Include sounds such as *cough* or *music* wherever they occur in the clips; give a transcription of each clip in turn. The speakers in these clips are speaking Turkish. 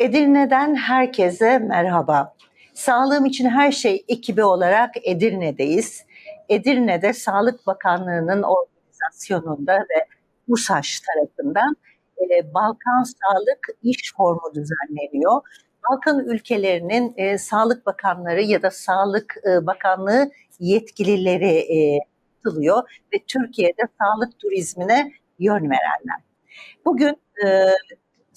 Edirne'den herkese merhaba. Sağlığım için her şey ekibi olarak Edirne'deyiz. Edirne'de Sağlık Bakanlığı'nın organizasyonunda ve USAŞ tarafından e, Balkan Sağlık İş Formu düzenleniyor. Balkan ülkelerinin e, Sağlık Bakanları ya da Sağlık e, Bakanlığı yetkilileri e, katılıyor ve Türkiye'de sağlık turizmine yön verenler. Bugün e,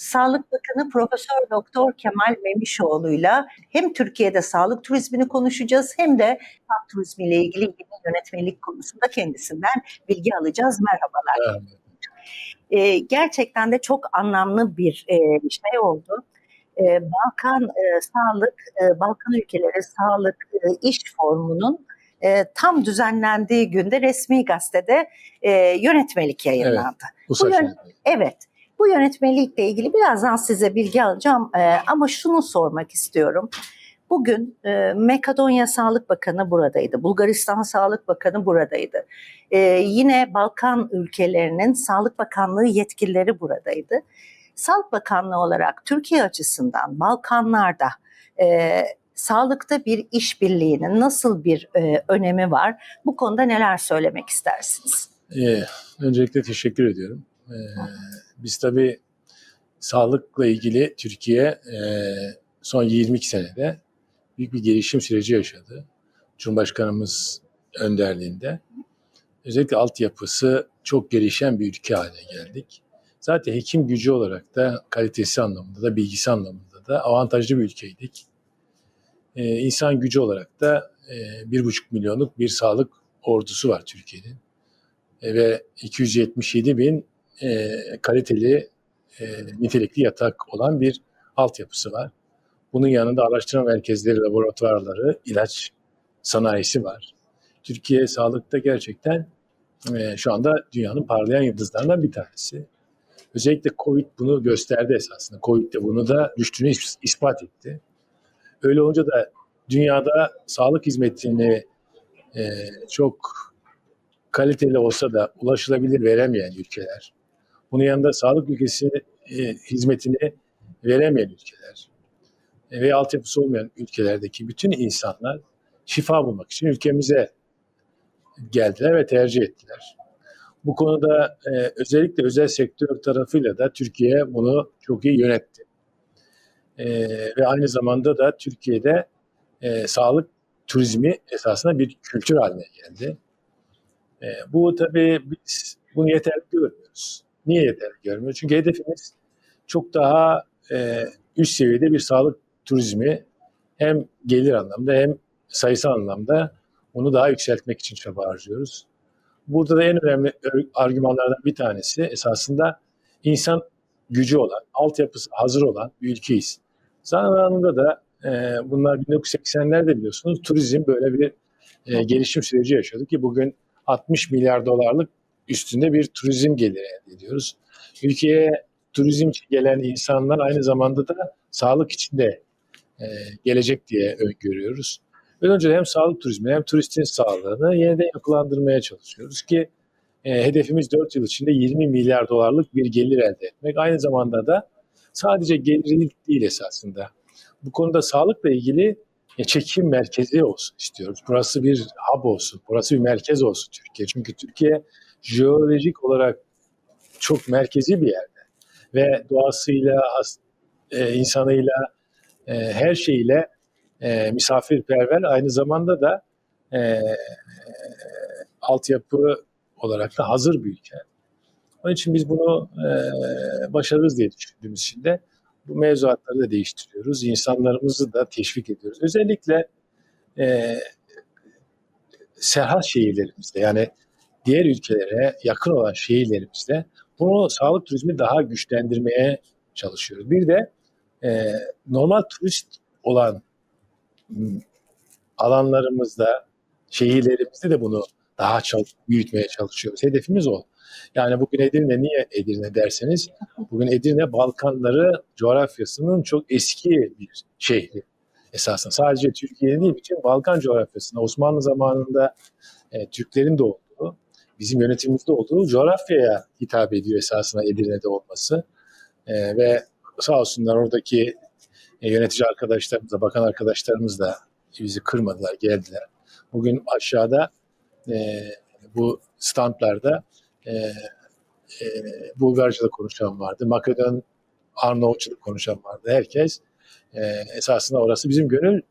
Sağlık Bakanı Profesör Doktor Kemal Memişoğlu'yla hem Türkiye'de sağlık turizmini konuşacağız hem de sağlık turizmiyle ilgili yeni yönetmelik konusunda kendisinden bilgi alacağız. Merhabalar. Evet. E, gerçekten de çok anlamlı bir e, şey oldu. E, Balkan e, Sağlık, e, Balkan ülkeleri Sağlık e, İş Formu'nun e, tam düzenlendiği günde resmi gazetede e, yönetmelik yayınlandı. Bu Bu yön-. Evet, bu yönetmelikle ilgili birazdan size bilgi alacağım Ee, ama şunu sormak istiyorum. Bugün e, Makedonya Sağlık Bakanı buradaydı, Bulgaristan Sağlık Bakanı buradaydı. Ee, yine Balkan ülkelerinin Sağlık Bakanlığı yetkilileri buradaydı. Sağlık Bakanlığı olarak Türkiye açısından Balkanlarda e, sağlıkta bir işbirliğinin nasıl bir e, önemi var? Bu konuda neler söylemek istersiniz? Ee, öncelikle teşekkür ediyorum. Ee, biz tabii sağlıkla ilgili Türkiye e, son 22 senede büyük bir gelişim süreci yaşadı. Cumhurbaşkanımız önderliğinde. Özellikle altyapısı çok gelişen bir ülke haline geldik. Zaten hekim gücü olarak da kalitesi anlamında da bilgisi anlamında da avantajlı bir ülkeydik. Ee, insan gücü olarak da e, bir buçuk milyonluk bir sağlık ordusu var Türkiye'nin. E, ve 277 bin e, kaliteli, e, nitelikli yatak olan bir altyapısı var. Bunun yanında araştırma merkezleri, laboratuvarları, ilaç sanayisi var. Türkiye sağlıkta gerçekten e, şu anda dünyanın parlayan yıldızlarından bir tanesi. Özellikle Covid bunu gösterdi esasında. Covid de bunu da düştüğünü is- ispat etti. Öyle olunca da dünyada sağlık hizmetini e, çok kaliteli olsa da ulaşılabilir veremeyen ülkeler. Bunun yanında sağlık ülkesi e, hizmetini veremeyen ülkeler e, ve altyapısı olmayan ülkelerdeki bütün insanlar şifa bulmak için ülkemize geldiler ve tercih ettiler. Bu konuda e, özellikle özel sektör tarafıyla da Türkiye bunu çok iyi yönetti. E, ve aynı zamanda da Türkiye'de e, sağlık turizmi esasında bir kültür haline geldi. E, bu tabii biz bunu yeterli görmüyoruz. Niye yeterli görmüyoruz? Çünkü hedefimiz çok daha e, üst seviyede bir sağlık turizmi hem gelir anlamda hem sayısal anlamda onu daha yükseltmek için çaba harcıyoruz. Burada da en önemli argümanlardan bir tanesi esasında insan gücü olan, altyapısı hazır olan bir ülkeyiz. Zamanında da e, bunlar 1980'lerde biliyorsunuz turizm böyle bir e, gelişim süreci yaşadı ki bugün 60 milyar dolarlık üstünde bir turizm geliri elde ediyoruz. Ülkeye turizm için gelen insanlar aynı zamanda da sağlık için de e, gelecek diye öngörüyoruz. Önce hem sağlık turizmi hem turistin sağlığını yeniden yapılandırmaya çalışıyoruz ki e, hedefimiz 4 yıl içinde 20 milyar dolarlık bir gelir elde etmek. Aynı zamanda da sadece gelirlilik değil esasında. Bu konuda sağlıkla ilgili e, çekim merkezi olsun istiyoruz. Burası bir hub olsun, burası bir merkez olsun Türkiye. Çünkü Türkiye jeolojik olarak çok merkezi bir yerde ve doğasıyla, as- e, insanıyla, e, her şeyiyle e, misafirperver. Aynı zamanda da e, altyapı olarak da hazır bir ülke. Onun için biz bunu e, başarırız diye düşündüğümüz için de bu mevzuatları da değiştiriyoruz. İnsanlarımızı da teşvik ediyoruz. Özellikle e, serhat şehirlerimizde yani diğer ülkelere yakın olan şehirlerimizde bunu sağlık turizmi daha güçlendirmeye çalışıyoruz. Bir de e, normal turist olan m, alanlarımızda, şehirlerimizde de bunu daha çok büyütmeye çalışıyoruz. Hedefimiz o. Yani bugün Edirne niye Edirne derseniz bugün Edirne Balkanları coğrafyasının çok eski bir şehri esasında. Sadece Türkiye'nin değil bütün Balkan coğrafyasında Osmanlı zamanında e, Türklerin de olduğu, bizim yönetimimizde olduğu coğrafyaya hitap ediyor esasında Edirne'de olması. E, ve sağ olsunlar oradaki E, yönetici arkadaşlarımız da, bakan arkadaşlarımız da bizi kırmadılar, geldiler. Bugün aşağıda e, bu standlarda e, e, Bulgarca'da konuşan vardı, Makedon, Arnavutça'da konuşan vardı. Herkes e, esasında orası bizim gönül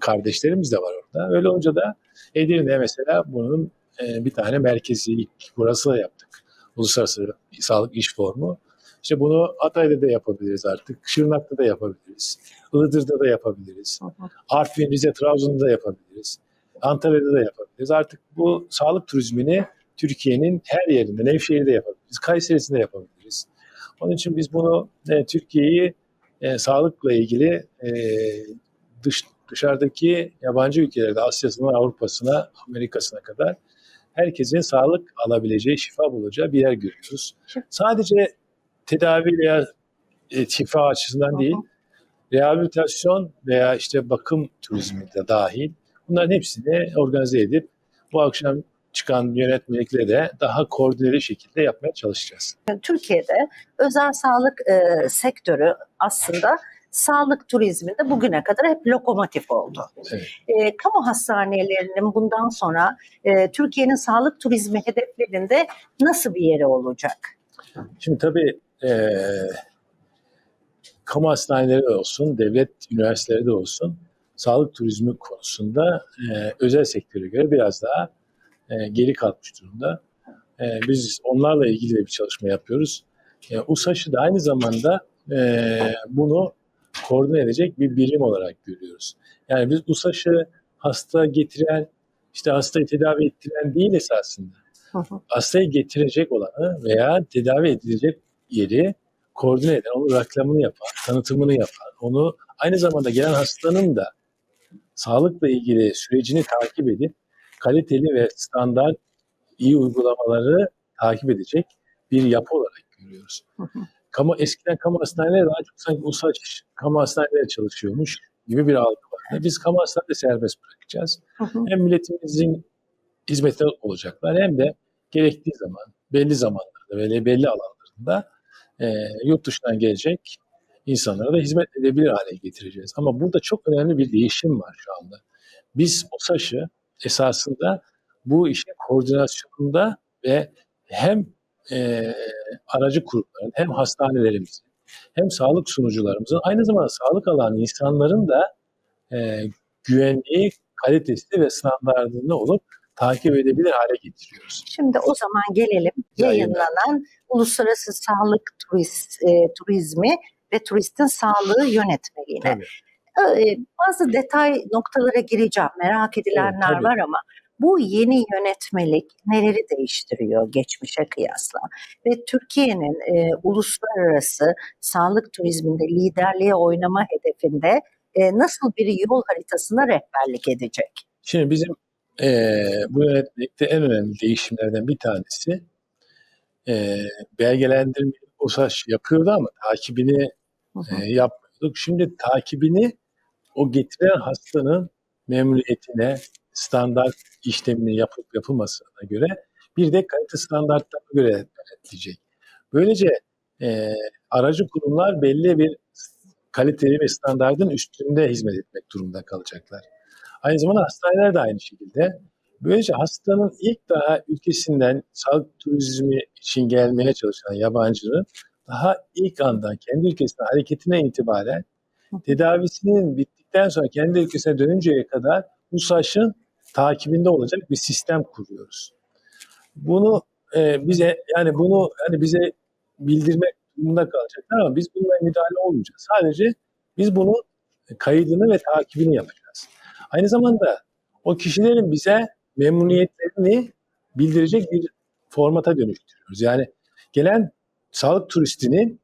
kardeşlerimiz de var orada. Öyle olunca da Edirne mesela bunun e, bir tane merkezi ilk burası da yaptık. Uluslararası Sağlık İş Formu. İşte bunu Hatay'da da yapabiliriz artık. Şırnak'ta da yapabiliriz. Iğdır'da da yapabiliriz. Artvin, Rize, Trabzon'da da yapabiliriz. Antalya'da da yapabiliriz. Artık bu sağlık turizmini Türkiye'nin her yerinde, Nevşehir'de yapabiliriz. Kayseri'sinde yapabiliriz. Onun için biz bunu e, Türkiye'yi e, sağlıkla ilgili e, dış dışarıdaki yabancı ülkelerde Asya'sından Avrupa'sına, Amerika'sına kadar herkesin sağlık alabileceği, şifa bulacağı bir yer görüyoruz. Sadece tedavi veya e, şifa açısından değil, rehabilitasyon veya işte bakım turizmi de dahil bunların hepsini organize edip bu akşam çıkan yönetmelikle de daha koordineli şekilde yapmaya çalışacağız. Türkiye'de özel sağlık e, sektörü aslında sağlık turizminde bugüne kadar hep lokomotif oldu. Evet. E, kamu hastanelerinin bundan sonra e, Türkiye'nin sağlık turizmi hedeflerinde nasıl bir yeri olacak? Şimdi tabii eee kamu hastaneleri de olsun, devlet üniversiteleri de olsun sağlık turizmi konusunda eee, özel sektöre göre biraz daha eee, geri kalmış durumda. Eee, biz onlarla ilgili de bir çalışma yapıyoruz. E, USAŞ'ı da aynı zamanda eee, bunu koordine edecek bir birim olarak görüyoruz. Yani biz USAŞ'ı hasta getiren, işte hastayı tedavi ettiren değil esasında Hı hı. hastayı getirecek olanı veya tedavi edilecek yeri koordine eden, onun reklamını yapan, tanıtımını yapan, onu aynı zamanda gelen hastanın da sağlıkla ilgili sürecini takip edip kaliteli ve standart iyi uygulamaları takip edecek bir yapı olarak görüyoruz. Hı hı. Kamu, eskiden kamu hastaneleri daha çok sanki USAŞ kamu hastaneleri çalışıyormuş gibi bir algı var. Biz kamu hastaneleri serbest bırakacağız Hı hı. hem milletimizin hizmetine olacaklar hem de gerektiği zaman belli zamanlarda ve belli alanlarında e, yurt dışından gelecek insanlara da hizmet edebilir hale getireceğiz. Ama burada çok önemli bir değişim var şu anda. Biz o saşı esasında bu işin koordinasyonunda ve hem e, aracı kurumların hem hastanelerimizin hem sağlık sunucularımızın aynı zamanda sağlık alan insanların da e, güvenliği, kalitesi ve standartında olup takip edebilir hale getiriyoruz. Şimdi o zaman gelelim yayınlanan Uluslararası Sağlık Turist, e, Turizmi ve Turistin Sağlığı Yönetmeliğine. Tabii. Ee, bazı detay noktalara gireceğim. Merak edilenler Evet, tabii. var ama bu yeni yönetmelik neleri değiştiriyor geçmişe kıyasla? Ve Türkiye'nin e, uluslararası sağlık turizminde liderliğe oynama hedefinde e, nasıl bir yol haritasına rehberlik edecek? Şimdi bizim eee bu yönetmelikte en önemli değişimlerden bir tanesi eee belgelendirme OSAŞ yapıyordu ama takibini Hı hı. e, yapmıyorduk. Şimdi takibini o getiren hastanın memnuniyetine, standart işleminin yapıp yapılmasına göre bir de kalite standartlarına göre denetleyecek. Böylece e, aracı kurumlar belli bir kaliteli ve standardın üstünde hizmet etmek durumunda kalacaklar. Aynı zamanda hastaneler de aynı şekilde. Böylece hastanın ilk daha ülkesinden sağlık turizmi için gelmeye çalışan yabancının daha ilk andan kendi ülkesine hareketine itibaren tedavisinin bittikten sonra kendi ülkesine dönünceye kadar bu saçın takibinde olacak bir sistem kuruyoruz. Bunu e, bize yani bunu hani bize bildirmek durumunda kalacaklar ama biz bununla müdahale olmayacağız. Sadece biz bunu kaydını ve takibini yapacağız. Aynı zamanda o kişilerin bize memnuniyetlerini bildirecek bir formata dönüştürüyoruz. Yani gelen sağlık turistinin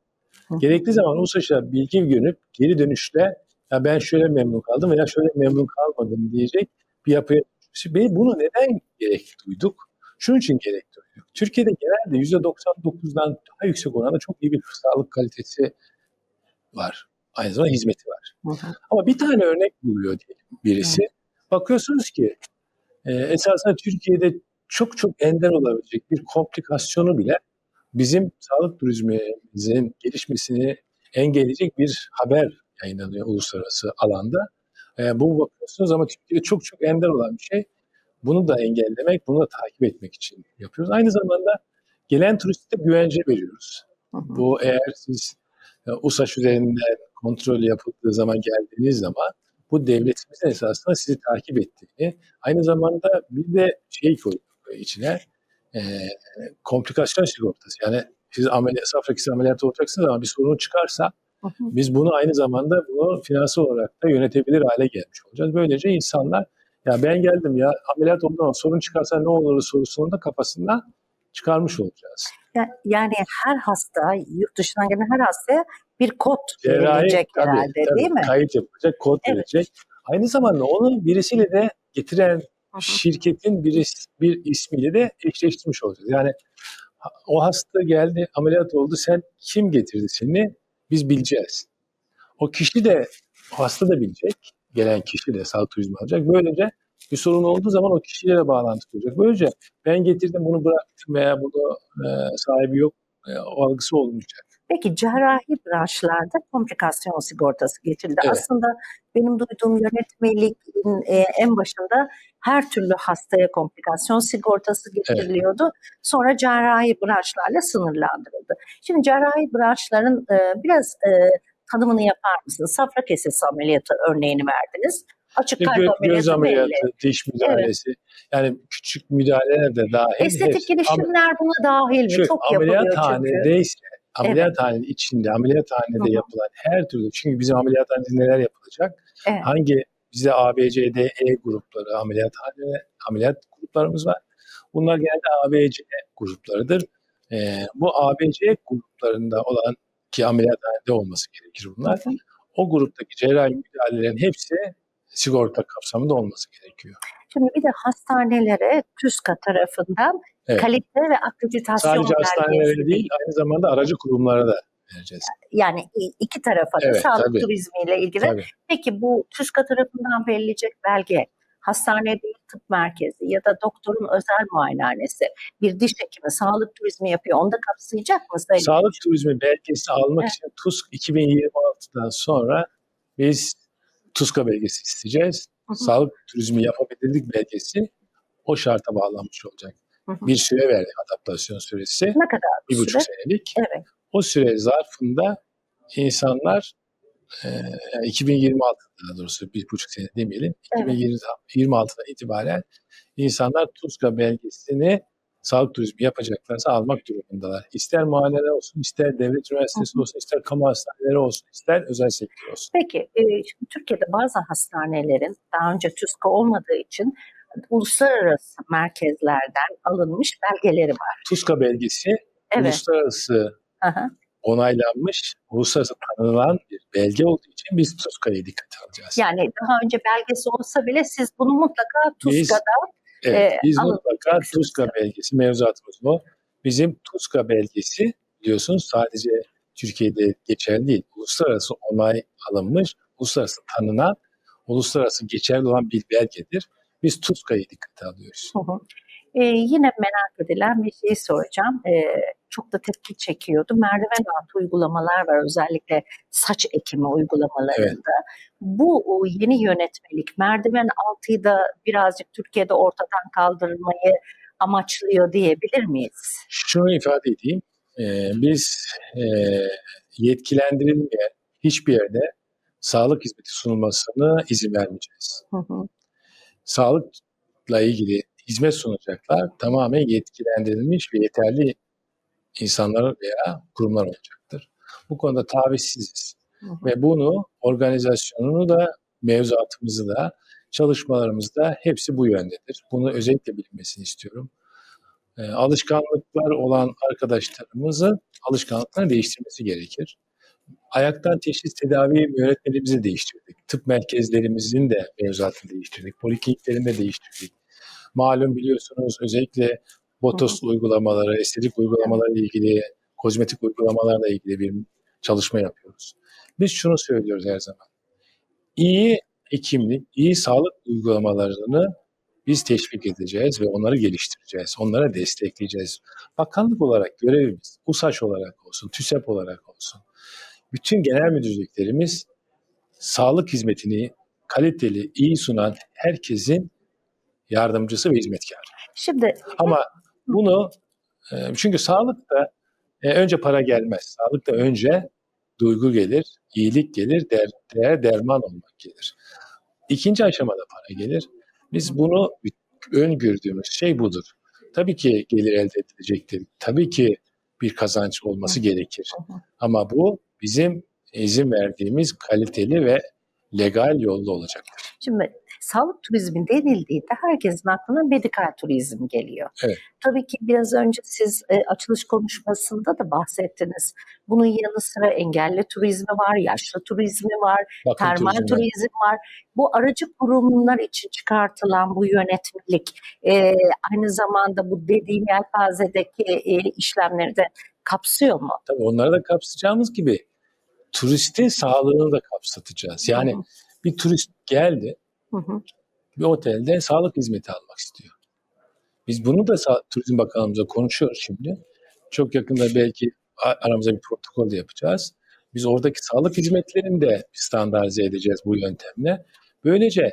gerekli zaman USAŞ'a bilgi görüp geri dönüşle ya ben şöyle memnun kaldım veya şöyle memnun kalmadım diyecek bir yapıya Ve bunu neden gerek duyduk? Şunun için gerek duyduk. Türkiye'de genelde %99'dan daha yüksek oranda çok iyi bir sağlık kalitesi var. Aynı zamanda hizmeti var. Hı hı. Ama bir tane örnek buluyor diyelim birisi. Bakıyorsunuz ki e, esasında Türkiye'de çok çok ender olabilecek bir komplikasyonu bile bizim sağlık turizmimizin gelişmesini engelleyecek bir haber yayınlanıyor uluslararası alanda. E, bu bakıyorsunuz ama Türkiye'de çok çok ender olan bir şey. Bunu da engellemek, bunu da takip etmek için yapıyoruz. Aynı zamanda gelen turiste güvence veriyoruz. Hı hı. Bu eğer siz e, USAŞ üzerinden kontrol yapıldığı zaman geldiğiniz zaman bu devletimizin esasında sizi takip ettiğini, aynı zamanda bir de şey koyduk içine, e, komplikasyon sigortası. Yani siz ameliyat, safra kesesi ameliyatı olacaksınız ama bir sorun çıkarsa. Biz bunu aynı zamanda bunu finansal olarak da yönetebilir hale gelmiş olacağız. Böylece insanlar ya ben geldim ya ameliyat oldum ama sorun çıkarsa ne olur sorusunu da kafasından çıkarmış olacağız. Ya- Yani her hasta, yurt dışından gelen her hastaya bir kod Cerrahi verilecek tabii, herhalde tabii, değil mi? Kayıt yapacak, kod Evet. verecek. Aynı zamanda onu birisiyle de getiren hı. şirketin bir, bir ismiyle de eşleştirmiş olacağız. Yani o hasta geldi, ameliyat oldu, sen kim getirdi seni? Biz bileceğiz. O kişi de, hasta da bilecek, gelen kişi de sağlık turizmi alacak. Böylece bir sorun olduğu zaman o kişiyle de bağlantı kuracak. Böylece ben getirdim bunu bıraktım veya bunu e, sahibi yok e, algısı olmayacak. Peki cerrahi branşlarda komplikasyon sigortası getirildi. Evet. Aslında benim duyduğum yönetmeliğin e, en başında her türlü hastaya komplikasyon sigortası getiriliyordu. Sonra cerrahi branşlarla sınırlandırıldı. Şimdi cerrahi branşların e, biraz e, tanımını yapar mısınız? Safra kesesi ameliyatı örneğini verdiniz. Açık kalp gö- ameliyatı, göz ameliyatı, belli. diş müdahalesi, yani küçük müdahaleler de dahil. Estetik hepsi. Girişimler buna dahil mi? şu Çok yapılıyor çünkü. ameliyathanedeyse, ameliyathanenin içinde, ameliyathanede Hı hı. yapılan her türlü, çünkü bizim ameliyathanede neler yapılacak? Evet. Hangi, bizde A, B, C, D, E grupları, ameliyathane, ameliyat gruplarımız var. Bunlar genelde A, B, C gruplarıdır. Ee, bu A, B, C gruplarında olan ki ameliyathanede olması gerekir bunlar. Hı. O gruptaki cerrahi müdahalelerin hepsi sigorta kapsamında olması gerekiyor. Şimdi bir de hastanelere TÜSKA tarafından Evet. kalite ve akreditasyon Sadece hastanelere değil, aynı zamanda aracı kurumlara da vereceğiz. yani iki tarafa da Evet, sağlık tabii. turizmiyle ilgili. Tabii. Peki bu TÜSKA tarafından verilecek belge hastane değil tıp merkezi ya da doktorun özel muayenehanesi bir diş hekimi sağlık turizmi yapıyor. Onu da kapsayacak mı Sayın? Sağlık turizmi belgesi almak Evet. için TUSK 2026'dan sonra biz TUSKA belgesi isteyeceğiz. Hı hı. Sağlık turizmi yapabilirlik belgesi o şarta bağlanmış olacak. Hı hı. Bir süre verdi adaptasyon süresi. Ne kadar Bir bir buçuk senelik. Evet. O süre zarfında insanlar e, yani 2026 daha doğrusu bir buçuk sene demeyelim. Evet. 2026'dan itibaren insanlar TUSKA belgesini sağlık turizmi yapacaklarsa almak durumundalar. İster muayeneler olsun, ister devlet üniversitesi olsun, ister kamu hastaneleri olsun, ister özel sektör olsun. Peki e, şimdi Türkiye'de bazı hastanelerin daha önce TÜSKA olmadığı için uluslararası merkezlerden alınmış belgeleri var. TUSKA belgesi Evet. uluslararası Aha. onaylanmış, uluslararası tanınan bir belge olduğu için biz TUSKA'yı dikkate alacağız. Yani daha önce belgesi olsa bile siz bunu mutlaka TUSKA'da Evet, e, biz mutlaka. TUSKA belgesi, mevzuatımız bu. Bizim TUSKA belgesi biliyorsunuz sadece Türkiye'de geçerli değil. Uluslararası onay alınmış, uluslararası tanınan, uluslararası geçerli olan bir belgedir. Biz TUSKA'yı dikkate alıyoruz. Hı hı. Ee, yine merak edilen bir şey soracağım. Ee, çok da tepki çekiyordu. Merdiven altı uygulamalar var özellikle saç ekimi uygulamalarında. Bu o yeni yönetmelik merdiven altıyı da birazcık Türkiye'de ortadan kaldırmayı amaçlıyor diyebilir miyiz? Şunu ifade edeyim. Ee, biz e, yetkilendirilmeyen hiçbir yerde sağlık hizmeti sunulmasına izin vermeyeceğiz. Hı hı. Sağlıkla ilgili hizmet sunacaklar tamamen yetkilendirilmiş ve yeterli insanlar veya kurumlar olacaktır. Bu konuda tavizsiziz. Hı hı. Ve bunu organizasyonunu da mevzuatımızı da çalışmalarımızda hepsi bu yöndedir. Bunu özellikle bilinmesini istiyorum. Ee, alışkanlıklar olan arkadaşlarımızın alışkanlıklarını değiştirmesi gerekir. Ayaktan teşhis tedavi yönetmeliğimizi değiştirdik. Tıp merkezlerimizin de mevzuatını değiştirdik. Polikliniklerini de değiştirdik. Malum biliyorsunuz özellikle botoks uygulamaları, estetik uygulamalarla ilgili, kozmetik uygulamalarla ilgili bir çalışma yapıyoruz. Biz şunu söylüyoruz her zaman. İyi hekimlik, iyi sağlık uygulamalarını biz teşvik edeceğiz ve onları geliştireceğiz. Onlara destekleyeceğiz. Bakanlık olarak görevimiz, USAŞ olarak olsun, TÜSEP olarak olsun. Bütün genel müdürlüklerimiz sağlık hizmetini kaliteli, iyi sunan herkesin yardımcısı ve hizmetkarı. Şimdi Ama *laughs* bunu e, çünkü sağlıkta e, önce para gelmez. Sağlıkta önce duygu gelir, iyilik gelir, der, değer derman olmak gelir. İkinci aşamada para gelir. Biz bunu öngördüğümüz şey budur. Tabii ki gelir elde edilecektir. Tabii ki bir kazanç olması gerekir. Ama bu bizim izin verdiğimiz kaliteli ve legal yolda olacaktır. Şimdi sağlık turizmi denildiğinde herkesin aklına medikal turizm geliyor. Evet. Tabii ki biraz önce siz e, açılış konuşmasında da bahsettiniz. Bunun yanı sıra engelli turizmi var, yaşlı turizmi var, Bakın termal turizmden- turizm var. Bu aracı kurumlar için çıkartılan bu yönetmelik e, aynı zamanda bu dediğim yelpazedeki e, işlemleri de kapsıyor mu? Tabii onları da kapsayacağımız gibi turistin sağlığını da kapsatacağız. Yani bir turist geldi Hı hı. bir otelde sağlık hizmeti almak istiyor. Biz bunu da Sa- Turizm Bakanlığımıza konuşuyoruz şimdi. Çok yakında belki a- aramızda bir protokol de yapacağız. Biz oradaki sağlık hizmetlerini de standartize edeceğiz bu yöntemle. Böylece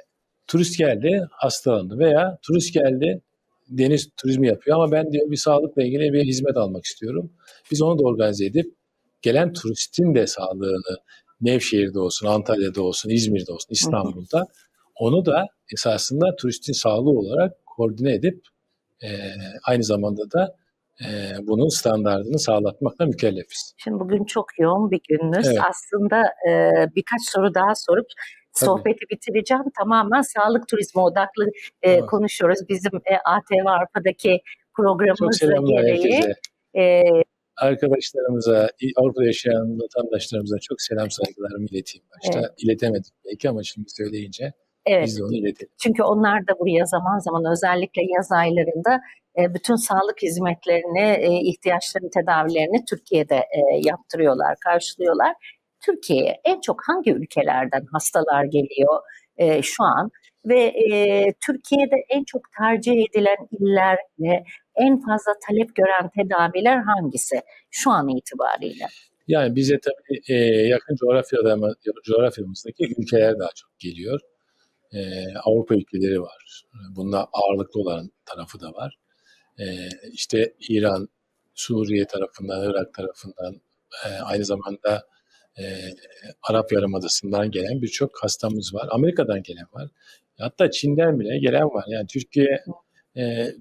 turist geldi, hastalandı veya turist geldi, deniz turizmi yapıyor ama ben diyor bir sağlıkla ilgili bir hizmet almak istiyorum. Biz onu da organize edip gelen turistin de sağlığını Nevşehir'de olsun, Antalya'da olsun, İzmir'de olsun, İstanbul'da onu da esasında turistin sağlığı olarak koordine edip e, aynı zamanda da e, bunun standartını sağlatmakla mükellefiz. Şimdi bugün çok yoğun bir gününüz. Evet. Aslında e, birkaç soru daha sorup Tabii. sohbeti bitireceğim. Tamamen sağlık turizmi odaklı e, Evet. konuşuyoruz. Bizim e, ATV Avrupa'daki programımız gereği. herkese. E, Arkadaşlarımıza, Avrupa'da yaşayan vatandaşlarımıza çok selam saygılarımı ileteyim başta. Evet. İletemedik belki ama şimdi söyleyince evet. biz de onu iletelim. Çünkü onlar da buraya zaman zaman özellikle yaz aylarında e, bütün sağlık hizmetlerini, e, ihtiyaçların tedavilerini Türkiye'de e, yaptırıyorlar, karşılıyorlar. Türkiye'ye en çok hangi ülkelerden hastalar geliyor şu an ve Türkiye'de en çok tercih edilen iller ve en fazla talep gören tedaviler hangisi şu an itibariyle? Yani bize tabii yakın coğrafyada, coğrafyamızdaki ülkeler daha çok geliyor. E, Avrupa ülkeleri var. Bunda ağırlıklı olan tarafı da var. E, işte İran, Suriye tarafından, Irak tarafından, e, aynı zamanda e, Arap Yarımadası'ndan gelen birçok hastamız var. Amerika'dan gelen var. Hatta Çin'den bile gelen var. Yani Türkiye e,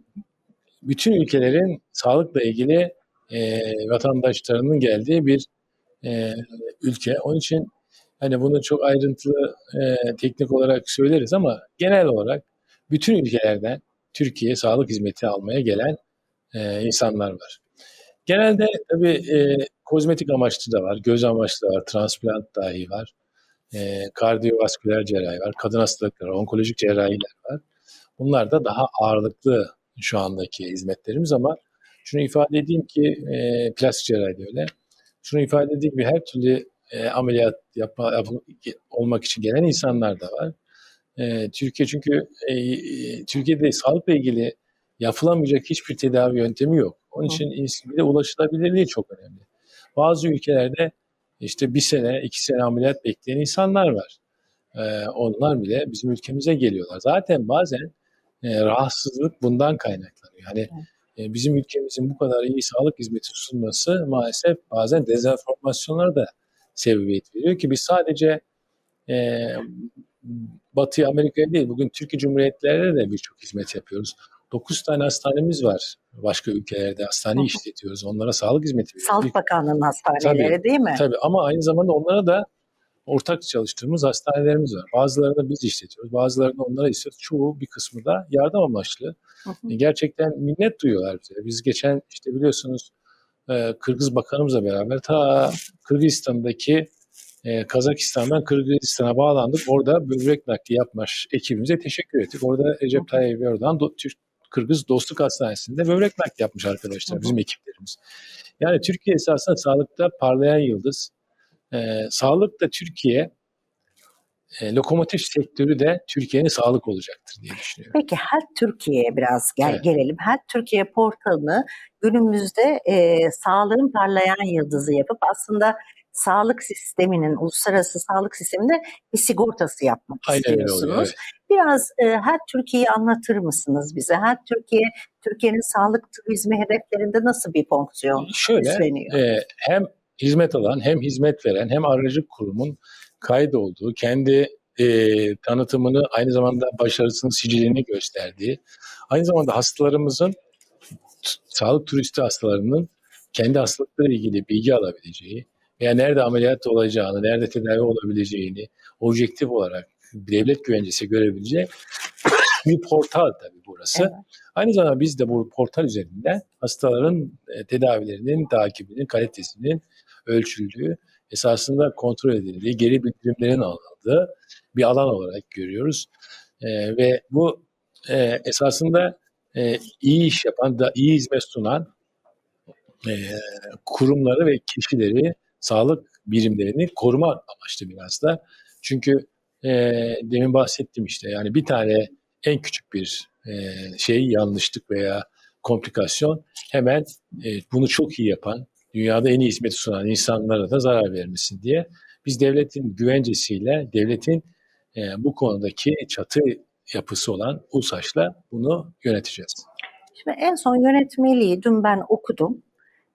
bütün ülkelerin sağlıkla ilgili e, vatandaşlarının geldiği bir e, ülke. Onun için hani bunu çok ayrıntılı e, teknik olarak söyleriz ama genel olarak bütün ülkelerden Türkiye'ye sağlık hizmeti almaya gelen e, insanlar var. Genelde tabii e, kozmetik amaçlı da var, göz amaçlı da var, transplant dahi var, e, kardiyovasküler cerrahi var, kadın hastalıkları, onkolojik cerrahiler var. Bunlar da daha ağırlıklı şu andaki hizmetlerimiz ama şunu ifade edeyim ki e, plastik cerrahi de öyle. Şunu ifade edeyim ki her türlü e, ameliyat yapma, yap- olmak için gelen insanlar da var. E, Türkiye çünkü e, e, Türkiye'de sağlıkla ilgili yapılamayacak hiçbir tedavi yöntemi yok. Onun için ins- bir de ulaşılabilirliği çok önemli. Bazı ülkelerde işte bir sene, iki sene ameliyat bekleyen insanlar var. E, onlar bile bizim ülkemize geliyorlar. Zaten bazen e, rahatsızlık bundan kaynaklanıyor. Yani e, bizim ülkemizin bu kadar iyi sağlık hizmeti sunması maalesef bazen dezenformasyonlara da sebebiyet veriyor ki biz sadece e, Batı Amerika'ya değil bugün Türkiye Cumhuriyetlerine de birçok hizmet yapıyoruz. 9 tane hastanemiz var başka ülkelerde. Hastane Hı hı. işletiyoruz. Onlara sağlık hizmeti veriyoruz. Sağlık Bakanlığı'nın hastaneleri değil mi? Tabii ama aynı zamanda onlara da ortak çalıştığımız hastanelerimiz var. Bazılarını biz işletiyoruz, bazılarını onlara istiyoruz. Çoğu bir kısmı da yardım amaçlı. Hı hı. E, Gerçekten minnet duyuyorlar bize. Biz geçen işte biliyorsunuz e, Kırgız Bakanımızla beraber ta Kırgızistan'daki e, Kazakistan'dan Kırgızistan'a bağlandık. Orada böbrek nakli yapmış ekibimize teşekkür ettik. Orada Recep Tayyip Erdoğan Do- Türk Kırgız Dostluk Hastanesi'nde böbrek nakli yapmış arkadaşlar bizim ekiplerimiz. Yani Türkiye esasında sağlıkta parlayan yıldız. Ee, sağlıkta Türkiye e, lokomotif sektörü de Türkiye'nin sağlık olacaktır diye düşünüyorum. Peki Health Türkiye'ye biraz gel, Evet. gelelim. Health Türkiye portalını günümüzde e, sağlığın parlayan yıldızı yapıp aslında sağlık sisteminin, uluslararası sağlık sisteminde bir sigortası yapmak Aynen istiyorsunuz. oluyor. evet. Biraz e, her Türkiye'yi anlatır mısınız bize? Her Türkiye, Türkiye'nin sağlık turizmi hedeflerinde nasıl bir fonksiyon Şöyle üstleniyor? e, hem hizmet alan hem hizmet veren hem aracı kurumun kaydolduğu, kendi e, tanıtımını aynı zamanda başarısının sicilini gösterdiği, aynı zamanda hastalarımızın sağlık turisti hastalarının kendi hastalıkları ilgili bilgi alabileceği veya nerede ameliyat olacağını, nerede tedavi olabileceğini objektif olarak devlet güvencesi görebileceği *coughs* bir portal tabii burası. Evet. Aynı zamanda biz de bu portal üzerinden hastaların e, tedavilerinin takibinin, kalitesinin ölçüldüğü, esasında kontrol edildiği, geri bildirimlerin alındığı bir alan olarak görüyoruz. E, ve bu e, esasında e, iyi iş yapan, da iyi hizmet sunan e, kurumları ve kişileri, sağlık birimlerini koruma amaçlı biraz da. Çünkü e, demin bahsettim işte yani bir tane en küçük bir e, şey yanlışlık veya komplikasyon hemen e, bunu çok iyi yapan, dünyada en iyi hizmeti sunan insanlara da zarar vermesin diye biz devletin güvencesiyle, devletin e, bu konudaki çatı yapısı olan USAŞ'la bunu yöneteceğiz. Şimdi en son yönetmeliği dün ben okudum.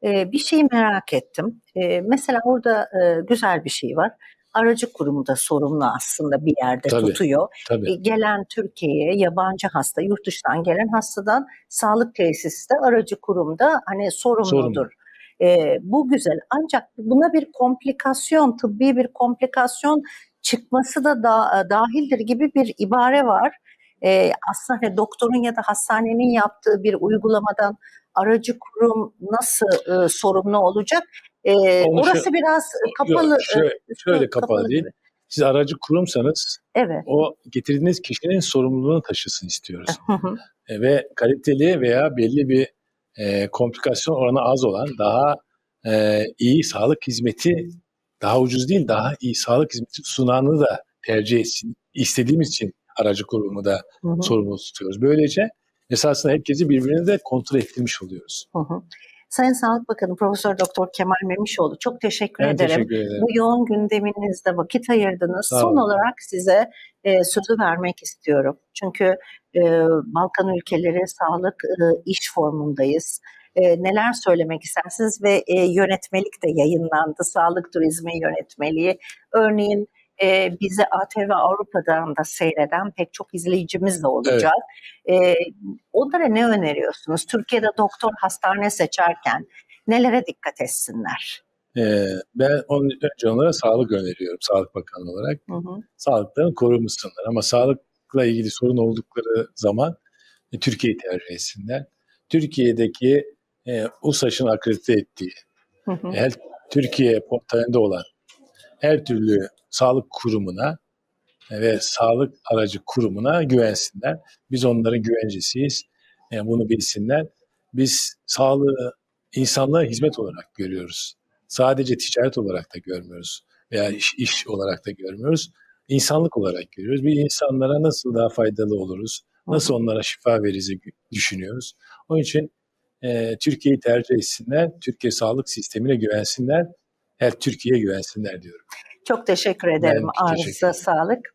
Ee, bir şeyi merak ettim. Ee, mesela orada e, güzel bir şey var. Aracı kurumu da sorumlu aslında bir yerde Tabii. tutuyor. Tabii. E, gelen Türkiye'ye yabancı hasta, yurt dışından gelen hastadan sağlık tesisi de aracı kurumda hani sorumludur. E, bu güzel. Ancak buna bir komplikasyon, tıbbi bir komplikasyon çıkması da, da dahildir gibi bir ibare var. E, aslında hani doktorun ya da hastanenin yaptığı bir uygulamadan aracı kurum nasıl e, sorumlu olacak? E, Onu şu- orası biraz kapalı. Yok, şöyle, e, şöyle kapalı değil. gibi. Siz aracı kurumsanız Evet. o getirdiğiniz kişinin sorumluluğunu taşısın istiyoruz. *laughs* E, ve kaliteli veya belli bir e, komplikasyon oranı az olan daha e, iyi sağlık hizmeti daha ucuz değil daha iyi sağlık hizmeti sunanı da tercih etsin istediğimiz için aracı kurumu da Hı hı. sorumlu tutuyoruz. Böylece esasında herkesi birbirine de kontrol ettirmiş oluyoruz. Hı hı. Sayın Sağlık Bakanı Profesör Doktor Kemal Memişoğlu çok teşekkür Ben ederim. teşekkür ederim. Bu yoğun gündeminizde vakit ayırdınız. Son olarak size e, sözü vermek istiyorum. Çünkü e, Balkan ülkeleri sağlık e, iş formundayız. E, neler söylemek istersiniz ve e, yönetmelik de yayınlandı. Sağlık turizmi yönetmeliği. Örneğin e, bizi ATV Avrupa'dan da seyreden pek çok izleyicimiz de olacak. E, onlara ne öneriyorsunuz? Türkiye'de doktor hastane seçerken nelere dikkat etsinler? E, ben onun önce onlara sağlık öneriyorum Sağlık Bakanı olarak. Hı hı. sağlıklarını korunmasınlar. Ama sağlıkla ilgili sorun oldukları zaman e, Türkiye'yi tercih etsinler. Türkiye'deki e, USAŞ'ın akredite ettiği, Hı hı. her, Türkiye portalinde olan her türlü sağlık kurumuna e, ve sağlık aracı kurumuna güvensinler. Biz onların güvencesiyiz. E, bunu bilsinler. Biz sağlığı insanlığa hizmet olarak görüyoruz. Sadece ticaret olarak da görmüyoruz veya iş, iş olarak da görmüyoruz. İnsanlık olarak görüyoruz. Bir insanlara nasıl daha faydalı oluruz, nasıl onlara şifa veririz düşünüyoruz. Onun için e, Türkiye'yi tercih etsinler, Türkiye sağlık sistemine güvensinler, her Türkiye'ye güvensinler diyorum. Çok teşekkür ederim. Ağzınıza sağlık.